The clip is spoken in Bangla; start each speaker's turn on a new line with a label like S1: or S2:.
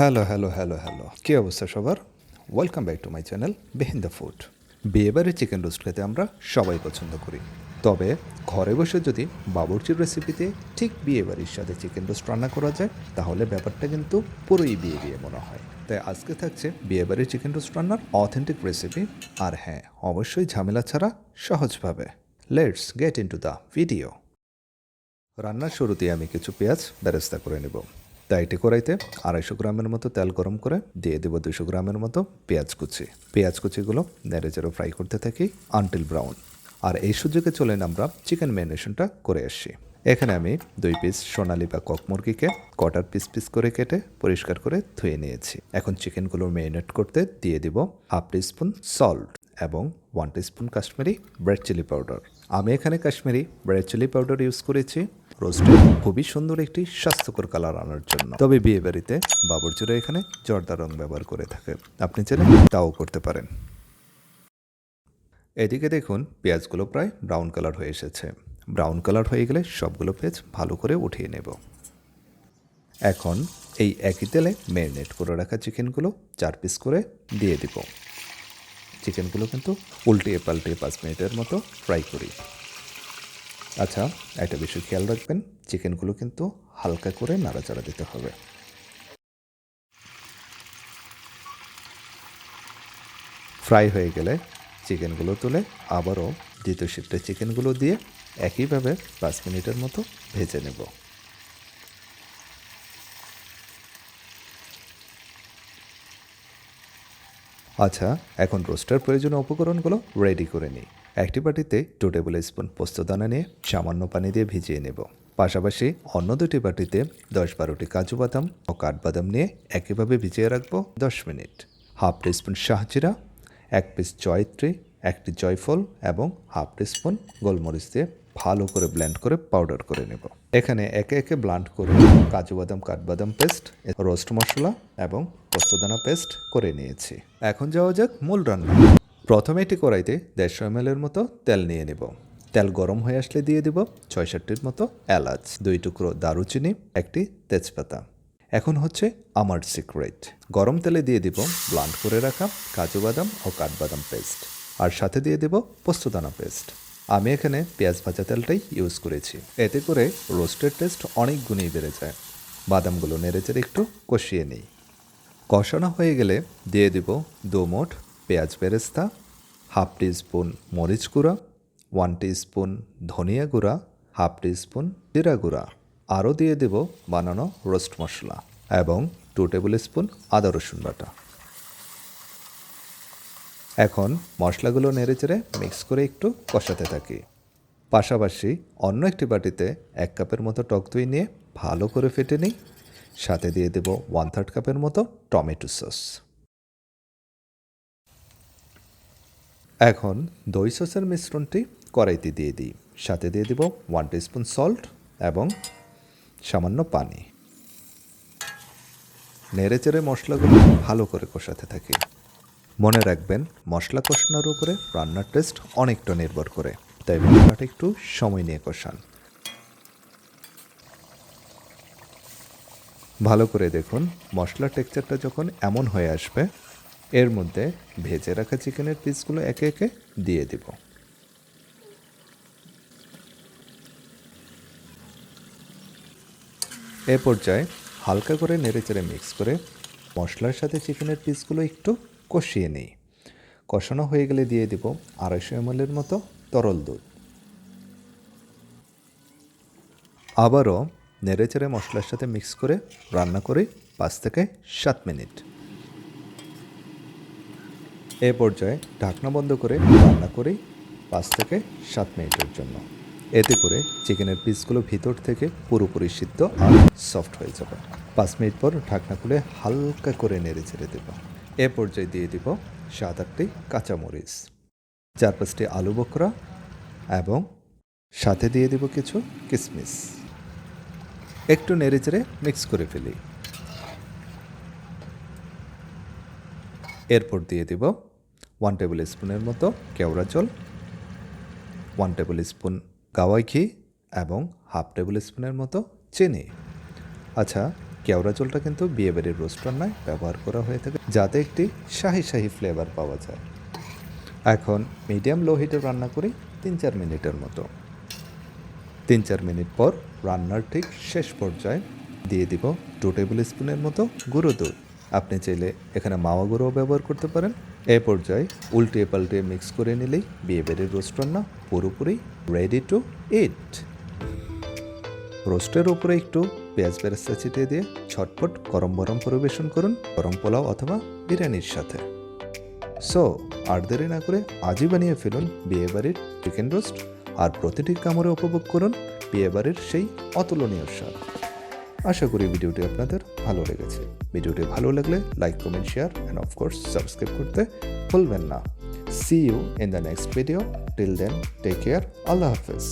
S1: হ্যালো হ্যালো হ্যালো হ্যালো কী অবস্থা সবার? Welcome back to my channel behind the food বিয়েবারে chicken roast খেতে আমরা সবাই পছন্দ করি। তবে ঘরে বসে যদি বাবুর্চির রেসিপিতে ঠিক বিয়েবাড়ির সাথে চিকেন রোস্ট রান্না করা যায়, তাহলে ব্যাপারটা কিন্তু পুরোই বিয়ে বিয়ে মনে হয়। তাই আজকে থাকছে বিয়েবাড়ির চিকেন রোস্ট রান্নার অথেন্টিক রেসিপি আর হ্যাঁ অবশ্যই ঝামেলা ছাড়া সহজভাবে। Let's get into the video রান্নার শুরুতেই আমি কিছু পেঁয়াজ বেরেস্তা করে নেব। তাই এটি কড়াইতে আড়াইশো গ্রামের মতো তেল গরম করে দিয়ে দেবো দুশো গ্রামের মতো পেঁয়াজ কুচি। পেঁয়াজ কুচিগুলো নেড়ে চেড়ে ফ্রাই করতে থাকি আনটিল ব্রাউন। আর এই সুযোগে চলেন আমরা চিকেন ম্যারিনেশনটা করে আসছি এখানে আমি দুই পিস সোনালি বা কক মুরগিকে কটার পিস পিস করে কেটে পরিষ্কার করে ধুয়ে নিয়েছি। এখন চিকেনগুলো ম্যারিনেট করতে দিয়ে দিব হাফ টি স্পুন সল্ট এবং one teaspoon Kashmiri red chilli powder. আমি এখানে Kashmiri red chilli powder use করেছি। রোস্টে খুবই সুন্দর একটি স্বাস্থ্যকর কালার আনার জন্য। তবে বিয়ে বাড়িতে বাবরচুরা এখানে জর্দা রং ব্যবহার করে থাকে। আপনি চাইলে তাও করতে পারেন। এদিকে দেখুন, পেঁয়াজগুলো প্রায় ব্রাউন কালার হয়ে এসেছে। ব্রাউন কালার হয়ে গেলে সবগুলো পেঁয়াজ ভালো করে উঠিয়ে নেব। এখন এই একই তেলে ম্যারিনেট করে রাখা চিকেনগুলো চার পিস করে দিয়ে দিব। চিকেনগুলো কিন্তু উল্টিয়ে পাল্টিয়ে পাঁচ মিনিটের মতো ফ্রাই করি। আচ্ছা একটা বিষয় খেয়াল রাখবেন, চিকেনগুলো কিন্তু হালকা করে নাড়াচাড়া দিতে হবে। ফ্রাই হয়ে গেলে চিকেনগুলো তুলে আবারও দ্বিতীয় শিফটে চিকেনগুলো দিয়ে একইভাবে পাঁচ মিনিটের মতো ভেজে নেব। আচ্ছা এখন রোস্টার প্রয়োজনীয় উপকরণগুলো রেডি করে নিই। একটি বাটিতে টু টেবিল স্পুন পোস্তদানা নিয়ে সামান্য পানি দিয়ে ভিজিয়ে নেব। পাশাপাশি অন্য দুটি বাটিতে দশ বারোটি কাজু বাদাম ও কাঠবাদাম নিয়ে একইভাবে ভিজিয়ে রাখব দশ মিনিট। হাফ স্পুন শাহজিরা এক পিস জয়ত্রী, একটি জয়ফল এবং হাফ স্পুন গোলমরিচ দিয়ে ভালো করে ব্লেন্ড করে পাউডার করে নেব। এখানে একে একে ব্লান্ড করে কাজু বাদাম, কাঠবাদাম পেস্ট, রোস্ট মশলা এবং পোস্তদানা পেস্ট করে নিয়েছি। এখন যাওয়া যাক মূল রান্না। প্রথমে এটি কড়াইতে দেড়শো এম এর মতো তেল নিয়ে নেব। তেল গরম হয়ে আসলে দিয়ে দেব ছয় সাতটির মতো এলাচ, দুই টুকরো দারুচিনি, একটি তেজপাতা। এখন হচ্ছে আমার সিক্রেট। গরম তেলে দিয়ে দিব ব্লান্ড করে রাখা কাজু বাদাম ও কাঠবাদাম পেস্ট। আর সাথে দিয়ে দেব পোস্তদানা পেস্ট। আমি এখানে পেঁয়াজ ভাজা তেলটাই ইউজ করেছি। এতে করে রোস্টের টেস্ট অনেক গুণেই বেড়ে যায়। বাদামগুলো নেড়েচেড়ে একটু কষিয়ে নিই। কষানো হয়ে গেলে দিয়ে দিব দোমোট পেঁয়াজ বেরেস্তা, হাফ স্পুন মরিচ গুঁড়া ওয়ান স্পুন ধনিয়া গুঁড়া, হাফ স্পুন জিরা গুঁড়া। আরও দিয়ে দেব বানানো রোস্ট মশলা এবং টু টেবিল স্পুন আদা রসুন বাটা। এখন মশলাগুলো নেড়েচেড়ে মিক্স করে একটু কষাতে থাকি। পাশাপাশি অন্য একটি বাটিতে এক কাপের মতো টক দই নিয়ে ভালো করে ফেটে নিই। সাথে দিয়ে দেব ওয়ান থার্ড কাপের মতো টমেটো সস। এখন দই সসের মিশ্রণটি কড়াইতে দিয়ে দিই। সাথে দিয়ে দেব ওয়ান স্পুন সল্ট এবং সামান্য পানি। নেড়েচেড়ে মশলাগুলো ভালো করে কষাতে থাকি। মনে রাখবেন, মশলা কষানোর উপরে রান্নার টেস্ট অনেকটা নির্ভর করে। তাই মশলাটা একটু সময় নিয়ে কষান। ভালো করে দেখুন, মশলার টেক্সচারটা যখন এমন হয়ে আসবে, এর মধ্যে ভেজে রাখা চিকেনের পিসগুলো একে একে দিয়ে দিব। এ পর্যায়ে হালকা করে নেড়েচেড়ে মিক্স করে মশলার সাথে চিকেনের পিসগুলো একটু কষিয়ে নিই। কষানো হয়ে গেলে দিয়ে দিব আড়াইশো এমএলের মতো তরল দুধ। আবারও নেড়েচেড়ে মশলার সাথে মিক্স করে রান্না করি পাঁচ থেকে সাত মিনিট। এ পর্যায়ে ঢাকনা বন্ধ করে রান্না করি পাঁচ থেকে সাত মিনিটের জন্য। এতে করে চিকেনের পিসগুলো ভিতর থেকে পুরোপুরি সিদ্ধ আর সফট হয়ে যাবে। পাঁচ মিনিট পর ঢাকনা খুলে হালকা করে নেড়ে ছেড়ে দেব। এ পর্যায়ে দিয়ে দিব সাত আটটি কাঁচামরিচ, চার পাঁচটি আলু বকরা এবং সাথে দিয়ে দিব কিছু কিশমিশ একটু নেড়ে চেড়ে মিক্স করে ফেলি। এরপর দিয়ে দিব ওয়ান টেবিল স্পুনের মতো কেওড়া জল, ওয়ান টেবিল স্পুন গাওয়াই ঘি এবং হাফ টেবিল স্পুনের মতো চিনি। আচ্ছা কেওড়া জলটা কিন্তু বিয়েবাড়ির রোস্ট রান্নায় ব্যবহার করা হয়ে থাকে, যাতে একটি শাহি শাহি ফ্লেভার পাওয়া যায়। এখন মিডিয়াম লো হিটে রান্না করি তিন চার মিনিটের মতো। তিন চার মিনিট পর রান্নার ঠিক শেষ পর্যায়ে দিয়ে দিব টু টেবিল স্পুনের মতো গুঁড়ো দুধ। আপনি চাইলে এখানে মাওয়া গুঁড়োও ব্যবহার করতে পারেন। এ পর্যায়ে উল্টিয়ে পাল্টিয়ে মিক্স করে নিলেই বিয়েবাড়ির রোস্ট রান্না পুরোপুরি রেডি টু ইট রোস্টের উপরে একটু পেঁয়াজ বেরেস্তা ছিটিয়ে দিয়ে ছটপট গরম গরম পরিবেশন করুন, গরম পোলাও অথবা বিরিয়ানির সাথে। সো আর দেরি না করে আজই বানিয়ে ফেলুন বিয়েবাড়ির চিকেন রোস্ট আর প্রতিটি কামড়ে উপভোগ করুন বিয়েবাড়ির সেই অতুলনীয় স্বাদ। আশা করি ভিডিওটি আপনাদের ভালো লেগেছে। ভিডিওটি ভালো লাগলে like comment share and of course subscribe করতে ভুলবেন না। See you in the next video till then take care আল্লাহ হাফেজ।